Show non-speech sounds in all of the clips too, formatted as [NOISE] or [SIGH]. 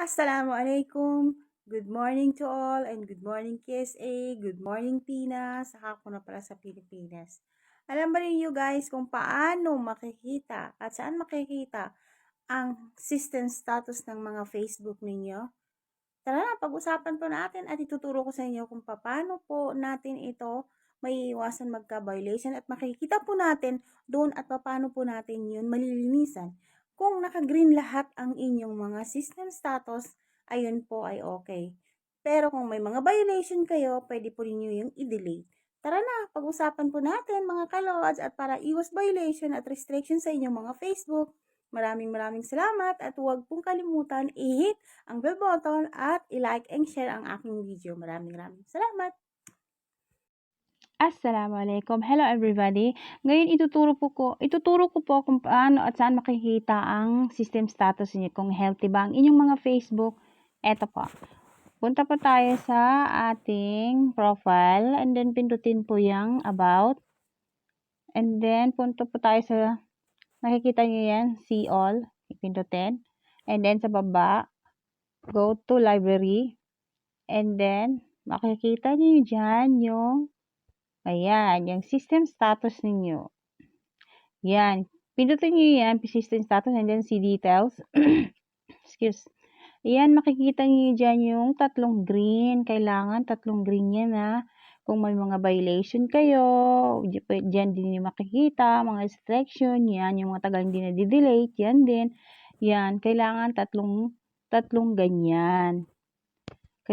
Assalamualaikum. Good morning to all and good morning KSA, good morning Pinas, saka po na pala sa Pilipinas. Alam ba ninyo guys kung paano makikita at saan makikita ang system status ng mga Facebook ninyo? Tara na, pag-usapan po natin at ituturo ko sa inyo kung paano po natin ito may iwasan magka-violation at makikita po natin doon at paano po natin yun malilinisan. Kung naka-green lahat ang inyong mga system status, ayun po ay okay. Pero kung may mga violation kayo, pwede po ninyo yung i-delete. Tara na, pag-usapan po natin mga kalods at para iwas violation at restriction sa inyong mga Facebook. Maraming maraming salamat at huwag pong kalimutan i-hit ang bell button at i-like and share ang aking video. Maraming maraming salamat! Assalamualaikum. Hello everybody. Ngayon ituturo po ko, ituturo ko po kung paano at saan makikita ang system status niyo kung healthy ba ang inyong mga Facebook. Eto po. Punta po tayo sa ating profile and then pindutin po yung about. And then punta po tayo sa nakikita niyo yan, see all, pindutin. And then sa baba, go to library. And then makikita niyo diyan yung Ayan, yung system status ninyo. Yan. Pindutin nyo yan, system status, and then see details. [CLEARS THROAT] Excuse. Ayan, makikita nyo dyan yung tatlong green. Kailangan tatlong green yan ha. Kung may mga violation kayo, dyan din nyo makikita, mga restriction, yan, yung mga tagal hindi na-delete, yan din. Yan, kailangan tatlong, tatlong ganyan.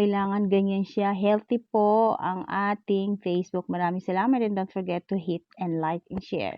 Kailangan ganyan siya. Healthy po ang ating Facebook. Maraming salamat and don't forget to hit and like and share.